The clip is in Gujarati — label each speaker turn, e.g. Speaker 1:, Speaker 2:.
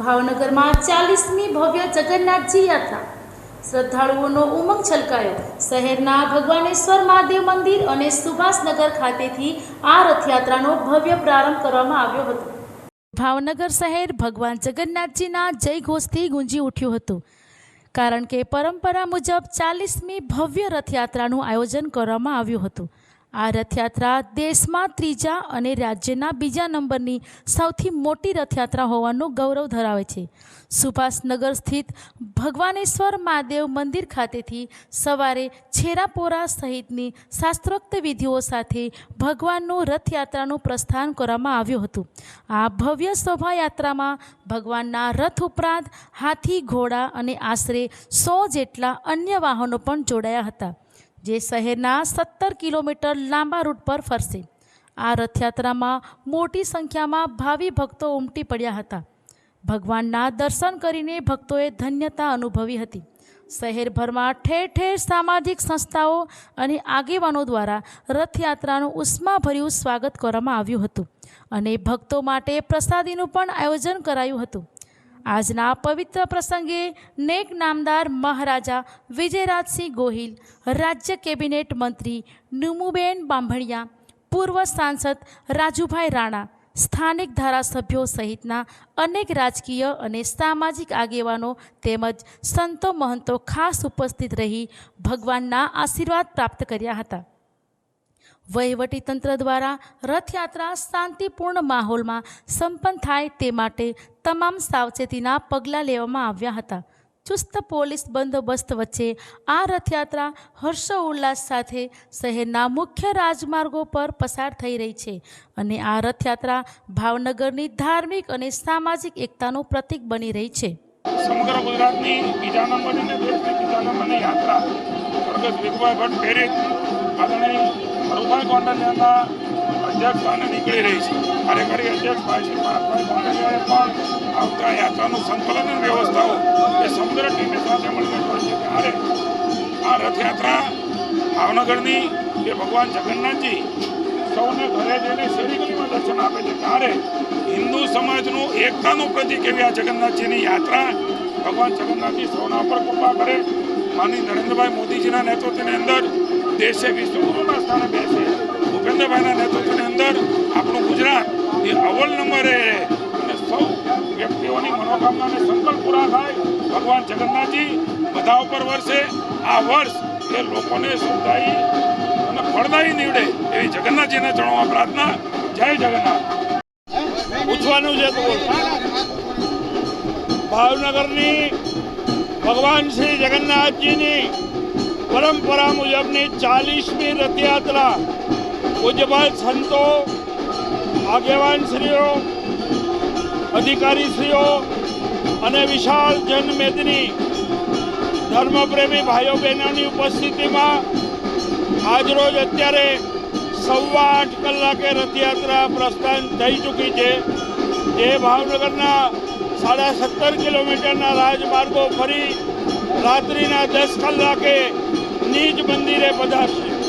Speaker 1: ભાવનગરમાં ચાલીસમી ભવ્ય જગન્નાથજી યાત્રા. શ્રદ્ધાળુઓનો ઉમંગ છલકાયો. શહેરના ભગવાનેશ્વર મહાદેવ મંદિર અને સુભાષનગર ખાતેથી આ રથયાત્રાનો ભવ્ય પ્રારંભ કરવામાં આવ્યો હતો. ભાવનગર શહેર ભગવાન જગન્નાથજીના જય ઘોષથી ગુંજી ઉઠ્યું હતું. કારણ કે પરંપરા મુજબ ચાલીસમી ભવ્ય રથયાત્રાનું આયોજન કરવામાં આવ્યું હતું. આ રથયાત્રા દેશમાં ત્રીજા અને રાજ્યના બીજા નંબરની સૌથી મોટી રથયાત્રા હોવાનું ગૌરવ ધરાવે છે. સુભાષનગર સ્થિત ભગવાનેશ્વર મહાદેવ મંદિર ખાતેથી સવારે છેરાપોરા સહિતની શાસ્ત્રોક્ત વિધિઓ સાથે ભગવાનનું રથયાત્રાનું પ્રસ્થાન કરવામાં આવ્યું હતું. આ ભવ્ય શોભાયાત્રામાં ભગવાનના રથ ઉપરાંત હાથી, ઘોડા અને આશરે સો જેટલા અન્ય વાહનો પણ જોડાયા હતા. જે શહેરના સત્તર કિલોમીટર લાંબા રૂટ પર ફરશે. આ રથયાત્રામાં મોટી સંખ્યામાં ભાવિ ભક્તો ઉમટી પડ્યા હતા. ભગવાનના દર્શન કરીને ભક્તોએ ધન્યતા અનુભવી હતી. શહેરભરમાં ઠેર ઠેર સામાજિક સંસ્થાઓ અને આગેવાનો દ્વારા રથયાત્રાનું ઉષ્માભર્યું સ્વાગત કરવામાં આવ્યું હતું અને ભક્તો માટે પ્રસાદીનું પણ આયોજન કરાયું હતું. આજના પવિત્ર પ્રસંગે નેક નામદાર મહારાજા વિજયરાજસિંહ ગોહિલ, રાજ્ય કેબિનેટ મંત્રી નુમુબેન બાંભણિયા, પૂર્વ સાંસદ રાજુભાઈ રાણા, સ્થાનિક ધારાસભ્યો સહિતના અનેક રાજકીય અને સામાજિક આગેવાનો તેમજ સંતો મહંતો ખાસ ઉપસ્થિત રહી ભગવાનના આશીર્વાદ પ્રાપ્ત કર્યા હતા. વહીવટીતંત્ર દ્વારા રથયાત્રા શાંતિપૂર્ણ માહોલમાં સંપન્ન થાય તે માટે તમામ સાવચેતીના પગલાં લેવામાં આવ્યા હતા. ચુસ્ત પોલીસ બંદોબસ્ત વચ્ચે આ રથયાત્રા હર્ષોલ્લાસ સાથે શહેરના મુખ્ય રાજમાર્ગો પર પસાર થઈ રહી છે અને આ રથયાત્રા ભાવનગરની ધાર્મિક અને સામાજિક એકતાનું પ્રતીક બની રહી છે.
Speaker 2: સમગ્ર ગુજરાતની બીજા નંબરની બીજા નંબરની યાત્રા. ભટ્ટ પ્રેરિત હરુભાઈ ગોંડલિયાના અધ્યક્ષસ્થાને નીકળી રહી છે. કાર્યકારી અધ્યક્ષ ભાઈ શ્રી ભારતભાઈ ગોંડલિયાએ પણ આવતા યાત્રાનું સંકલન અને વ્યવસ્થાઓ એ સમગ્ર ટીમે સાથે મળીને કરી છે. ત્યારે આ રથયાત્રા ભાવનગરની જે ભગવાન જગન્નાથજી સૌને ઘરે જઈને શેરી ગલીમાં દર્શન આપે છે. ત્યારે હિન્દુ સમાજનું એકતાનું પ્રતિક એવી આ જગન્નાથજીની યાત્રા ભગવાન જગન્નાથજી સૌના પર કૃપા કરે. માની નરેન્દ્રભાઈ મોદીજીના નેતૃત્વની અંદર દેશે વિશ્વગુરુમાં સ્થાને બેસે ભૂપેન્દ્રભાઈના નેતૃત્વની અંદર આપણું ગુજરાત એ અવ્વલ નંબરે રહે. અને સૌ વ્યક્તિઓની મનોકામનાને સંકલ્પ પૂરા થાય. ભગવાન જગન્નાથજી બધા ઉપર વર્ષે આ વર્ષ એ લોકોને સુખદાયી અને ફળદાયી નીવડે એવી જગન્નાથજીને જણાવવા પ્રાર્થના. જય જગન્નાથ.
Speaker 3: પૂછવાનું છે તો ભાવનગરની ભગવાન શ્રી જગન્નાથજીની પરંપરા મુજબની ચાલીસમી રથયાત્રા પૂજ્યપાલ સંતો, આગેવાનશ્રીઓ, અધિકારીશ્રીઓ અને વિશાળ જનમેદની ધર્મપ્રેમી ભાઈઓ બહેનોની ઉપસ્થિતિમાં આજરોજ અત્યારે સવા આઠ કલાકે રથયાત્રા પ્રસ્થાન થઈ ચૂકી છે. જે ભાવનગરના સાડા સત્તર કિલોમીટરના રાજમાર્ગો ફરી રાત્રિના દસ કલાકે નિજ મંદિરે પધારશે.